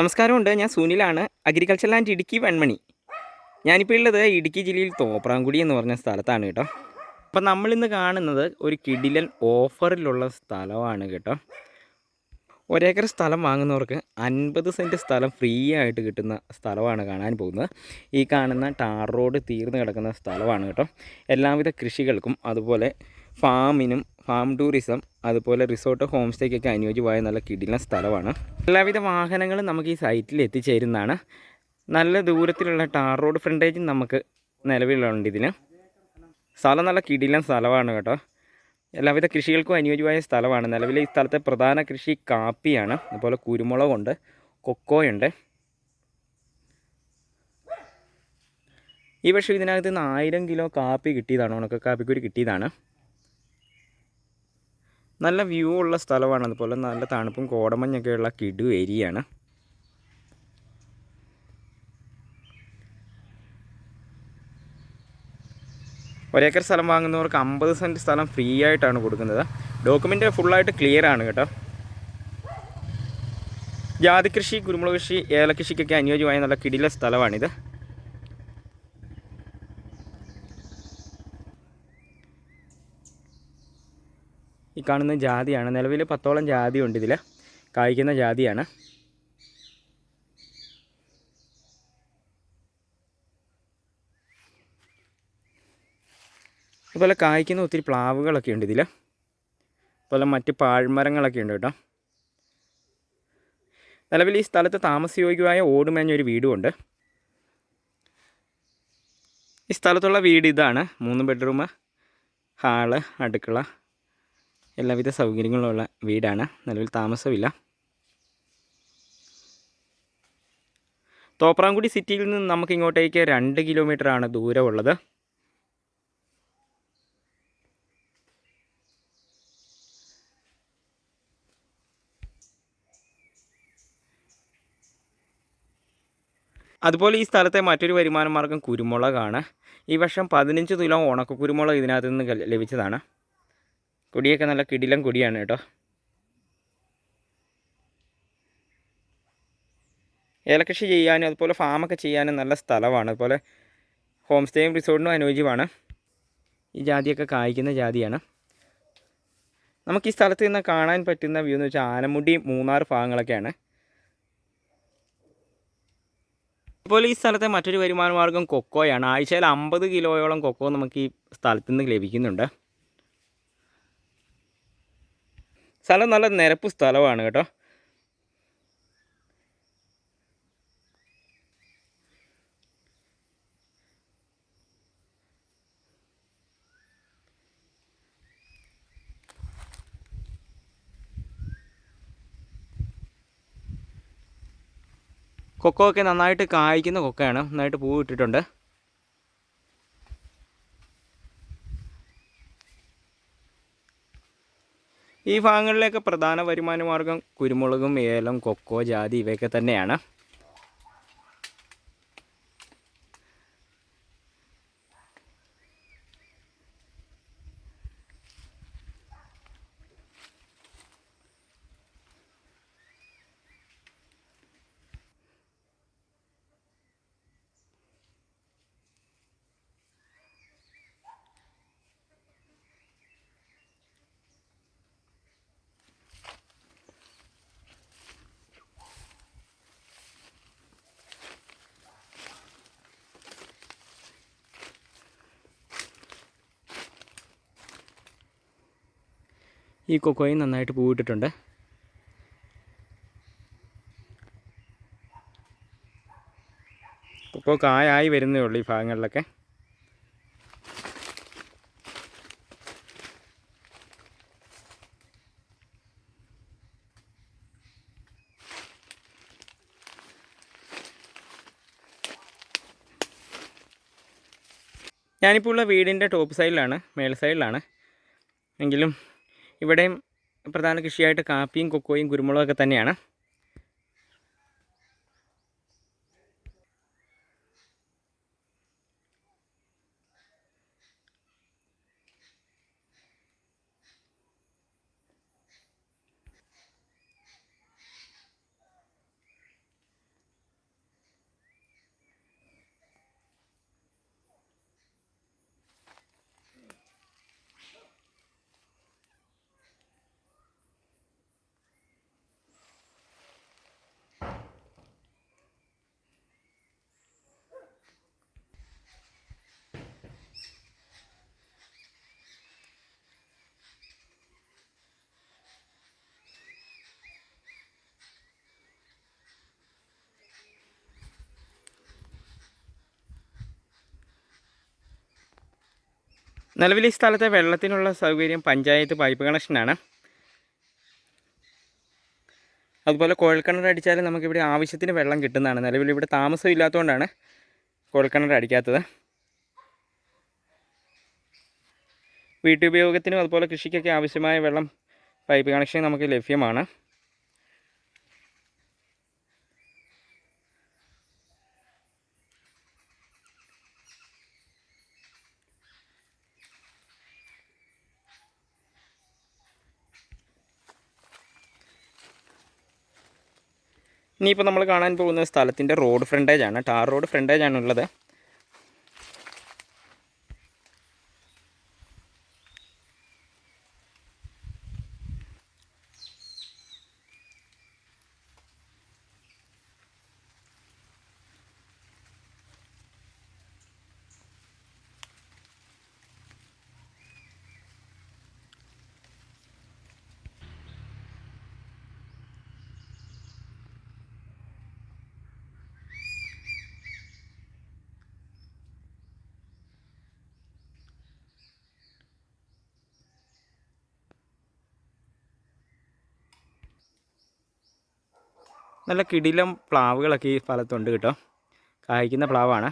നമസ്കാരമുണ്ട്. ഞാൻ സുനിലാണ്. Agriculture land Idukki Venmani. ഞാനിപ്പോൾ ഉള്ളത് ഇടുക്കി ജില്ലയിൽ തോപ്രാംകുടി എന്ന് പറഞ്ഞ സ്ഥലത്താണ് കേട്ടോ. അപ്പം നമ്മളിന്ന് കാണുന്നത് ഒരു കിടിലൻ ഓഫറിലുള്ള സ്ഥലമാണ് കേട്ടോ. ഒരേക്കർ സ്ഥലം വാങ്ങുന്നവർക്ക് അൻപത് സെന്റ് സ്ഥലം ഫ്രീ ആയിട്ട് കിട്ടുന്ന സ്ഥലമാണ് കാണാൻ പോകുന്നത്. ഈ കാണുന്ന ടാർ റോഡ് തീർന്നു കിടക്കുന്ന സ്ഥലമാണ് കേട്ടോ. എല്ലാവിധ കൃഷികൾക്കും അതുപോലെ ഫാമിനും ഫാം ടൂറിസം അതുപോലെ റിസോർട്ട് ഹോം സ്റ്റേക്കൊക്കെ അനുയോജ്യമായ നല്ല കിടിലൻ സ്ഥലമാണ്. എല്ലാവിധ വാഹനങ്ങളും നമുക്ക് ഈ സൈറ്റിൽ എത്തിച്ചേരുന്നതാണ്. നല്ല ദൂരത്തിലുള്ള ടാർ റോഡ് ഫ്രണ്ടേജും നമുക്ക് നിലവിലുണ്ട് ഇതിന്. സ്ഥലം നല്ല കിടിലൻ സ്ഥലമാണ് കേട്ടോ. എല്ലാവിധ കൃഷികൾക്കും അനുയോജ്യമായ സ്ഥലമാണ്. നിലവിൽ ഈ സ്ഥലത്തെ പ്രധാന കൃഷി കാപ്പിയാണ്. അതുപോലെ കുരുമുളകുണ്ട് കൊക്കോയുണ്ട്. ഈ വർഷം ഇതിനകത്ത് നിന്ന് ആയിരം കിലോ കാപ്പി കിട്ടിയതാണ് ഉണക്ക കാപ്പിക്കുരു കിട്ടിയതാണ്. നല്ല വ്യൂ ഉള്ള സ്ഥലമാണ്. അതുപോലെ നല്ല തണുപ്പും കോടമഞ്ഞൊക്കെയുള്ള കിടു ഏരിയയാണ്. ഒരേക്കർ സ്ഥലം വാങ്ങുന്നവർക്ക് അമ്പത് സെന്റ് സ്ഥലം ഫ്രീ ആയിട്ടാണ് കൊടുക്കുന്നത്. ഡോക്യുമെന്റ് ഫുള്ളായിട്ട് ക്ലിയർ ആണ് കേട്ടോ. ജാതി കൃഷി കുരുമുളക് കൃഷി ഏലകൃഷിക്കൊക്കെ അനുയോജ്യമായ നല്ല കിടില സ്ഥലമാണിത്. ഈ കാണുന്ന ജാതിയാണ്. നിലവിൽ പത്തോളം ജാതി ഉണ്ട് ഇതിൽ കായ്ക്കുന്ന ജാതിയാണ്. അതുപോലെ കായ്ക്കുന്ന ഒത്തിരി പ്ലാവുകളൊക്കെ ഉണ്ട് ഇതിൽ അതുപോലെ മറ്റ് പാഴ്മരങ്ങളൊക്കെ ഉണ്ട് കേട്ടോ. നിലവിൽ ഈ സ്ഥലത്ത് താമസയോഗ്യമായ ഓടുമേഞ്ഞൊരു വീടുമുണ്ട് ഈ സ്ഥലത്തുള്ള വീട് ഇതാണ്. മൂന്ന് ബെഡ്റൂം ഹാൾ അടുക്കള. എല്ലാവിധ സൗകര്യങ്ങളുള്ള വീടാണ്. നിലവിൽ താമസമില്ല. തോപ്രാംകുടി സിറ്റിയിൽ നിന്ന് നമുക്ക് ഇങ്ങോട്ടേക്ക് രണ്ട് കിലോമീറ്ററാണ് ദൂരമുള്ളത്. അതുപോലെ ഈ സ്ഥലത്തെ മറ്റൊരു വരുമാന മാർഗം കുരുമുളകാണ്. ഈ വർഷം പതിനഞ്ച് തുലം ഉണക്ക കുരുമുളക് ഇതിനകത്ത് നിന്ന് ലഭിച്ചതാണ്. കൊടിയൊക്കെ നല്ല കിടിലം കൊടിയാണ് കേട്ടോ. ഏലകൃഷി ചെയ്യാനും അതുപോലെ ഫാമൊക്കെ ചെയ്യാനും നല്ല സ്ഥലമാണ്. അതുപോലെ ഹോം സ്റ്റേയും റിസോർട്ടിനും അനുയോജ്യമാണ്. ഈ ജാതിയൊക്കെ കായ്ക്കുന്ന ജാതിയാണ്. നമുക്ക് ഈ സ്ഥലത്ത് നിന്ന് കാണാൻ പറ്റുന്ന വ്യൂ എന്ന് വെച്ചാൽ ആനമുടി മൂന്നാർ ഭാഗങ്ങളൊക്കെയാണ്. അതുപോലെ ഈ സ്ഥലത്തെ മറ്റൊരു വരുമാന മാർഗം കൊക്കോയാണ്. ആഴ്ചയിൽ അമ്പത് കിലോയോളം കൊക്കോ നമുക്ക് ഈ സ്ഥലത്ത് നിന്ന് ലഭിക്കുന്നുണ്ട്. സ്ഥലം നല്ല നിരപ്പ് സ്ഥലമാണ് കേട്ടോ. കൊക്കോ ഒക്കെ നന്നായിട്ട് കായ്ക്കുന്ന കൊക്കയാണ്. നന്നായിട്ട് പൂ ഇട്ടിട്ടുണ്ട്. ഈ ഭാഗങ്ങളിലേക്ക് പ്രധാന വരുമാന മാർഗം കുരുമുളകും ഏലം കൊക്കോ ജാതി ഇവയൊക്കെ തന്നെയാണ്. ഈ കൊക്കോയും നന്നായിട്ട് പൂവിട്ടിട്ടുണ്ട്. കൊക്കോ കായായി വരുന്നേ ഉള്ളൂ ഈ ഭാഗങ്ങളിലൊക്കെ. ഞാനിപ്പോൾ ഉള്ള വീടിന്റെ ടോപ്പ് സൈഡിലാണ് മേൽ സൈഡിലാണ്. എങ്കിലും ഇവിടെയും പ്രധാന കൃഷിയായിട്ട് കാപ്പിയും കൊക്കോയും കുരുമുളകൊക്കെ തന്നെയാണ്. നിലവിൽ ഈ സ്ഥലത്തെ വെള്ളത്തിനുള്ള സൗകര്യം പഞ്ചായത്ത് പൈപ്പ് കണക്ഷനാണ്. അതുപോലെ കുഴൽക്കിണർ അടിച്ചാൽ നമുക്കിവിടെ ആവശ്യത്തിന് വെള്ളം കിട്ടുന്നതാണ്. നിലവിൽ ഇവിടെ താമസം ഇല്ലാത്തതുകൊണ്ടാണ് കുഴൽക്കിണർ അടിക്കാത്തത്. വീട്ടുപയോഗത്തിനും അതുപോലെ കൃഷിക്കൊക്കെ ആവശ്യമായ വെള്ളം പൈപ്പ് കണക്ഷൻ നമുക്ക് ലഭ്യമാണ്. ഇനിയിപ്പോൾ നമ്മൾ കാണാൻ പോകുന്ന സ്ഥലത്തിന്റെ റോഡ് ഫ്രണ്ടേജാണ് ടാർ റോഡ് ഫ്രണ്ടേജ് ആണ് ഉള്ളത് നല്ല കിടിലം പ്ലാവുകളൊക്കെ ഈ സ്ഥലത്തുണ്ട് കേട്ടോ. കായ്ക്കുന്ന പ്ലാവാണ്.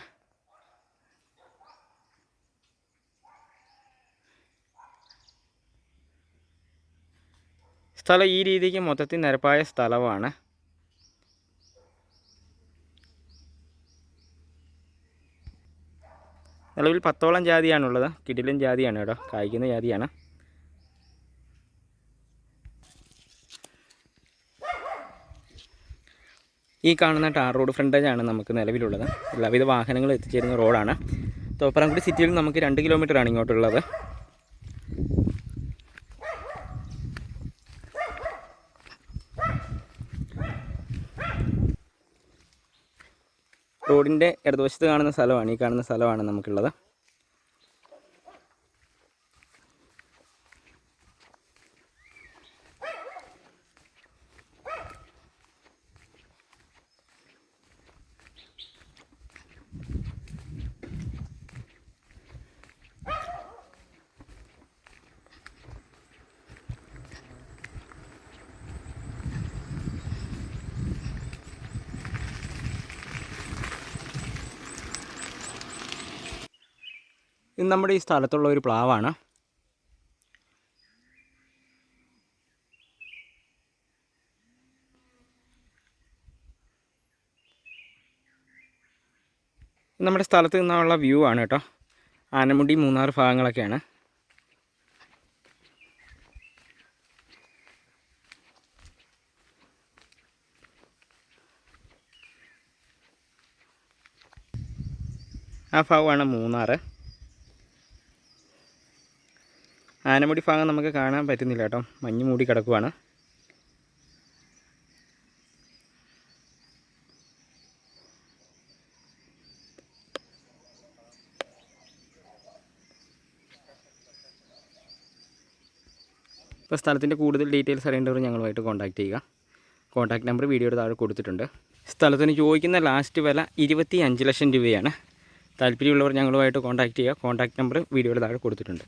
സ്ഥലം ഈ രീതിക്ക് മൊത്തത്തിൽ നിരപ്പായ സ്ഥലമാണ്. നിലവിൽ പത്തോളം ജാതിയാണുള്ളത്. കിടിലൻ ജാതിയാണ് കേട്ടോ. കായ്ക്കുന്ന ജാതിയാണ്. ഈ കാണുന്ന ടാർ റോഡ് ഫ്രണ്ടേജ് ആണ് നമുക്ക് നിലവിലുള്ളത്. എല്ലാവിധ വാഹനങ്ങൾ എത്തിച്ചേരുന്ന റോഡാണ്. തോപ്പറംകുടി സിറ്റിയിൽ നിന്ന് നമുക്ക് രണ്ട് കിലോമീറ്ററാണ് ഇങ്ങോട്ടുള്ളത്. റോഡിന്റെ ഇടതുവശത്ത് കാണുന്ന സ്ഥലമാണ് ഈ കാണുന്ന സ്ഥലമാണ് നമുക്കുള്ളത്. ഇത് നമ്മുടെ ഈ സ്ഥലത്തുള്ള ഒരു പ്ലാവാണ്. നമ്മുടെ സ്ഥലത്ത് നിന്നുള്ള വ്യൂ ആണ് കേട്ടോ. ആനമുടി മൂന്നാർ ഭാഗങ്ങളൊക്കെയാണ്. ആ ഭാഗമാണ് മൂന്നാർ ആനമുടി ഭാഗം നമുക്ക് കാണാൻ പറ്റുന്നില്ല കേട്ടോ. മഞ്ഞ് മൂടി കിടക്കുവാണ്. ഇപ്പോൾ സ്ഥലത്തിന്റെ കൂടുതൽ ഡീറ്റെയിൽസ് അറിയേണ്ടവർ ഞങ്ങളുമായിട്ട് കോൺടാക്ട് ചെയ്യുക. കോൺടാക്ട് നമ്പർ വീഡിയോയുടെ താഴെ കൊടുത്തിട്ടുണ്ട്. സ്ഥലത്തിന് ചോദിക്കുന്ന ലാസ്റ്റ് വില ഇരുപത്തി ലക്ഷം രൂപയാണ്. താല്പര്യമുള്ളവർ ഞങ്ങളുമായിട്ട് കോൺടാക്ട് ചെയ്യുക. കോൺടാക്ട് നമ്പർ വീഡിയോയുടെ താഴെ കൊടുത്തിട്ടുണ്ട്.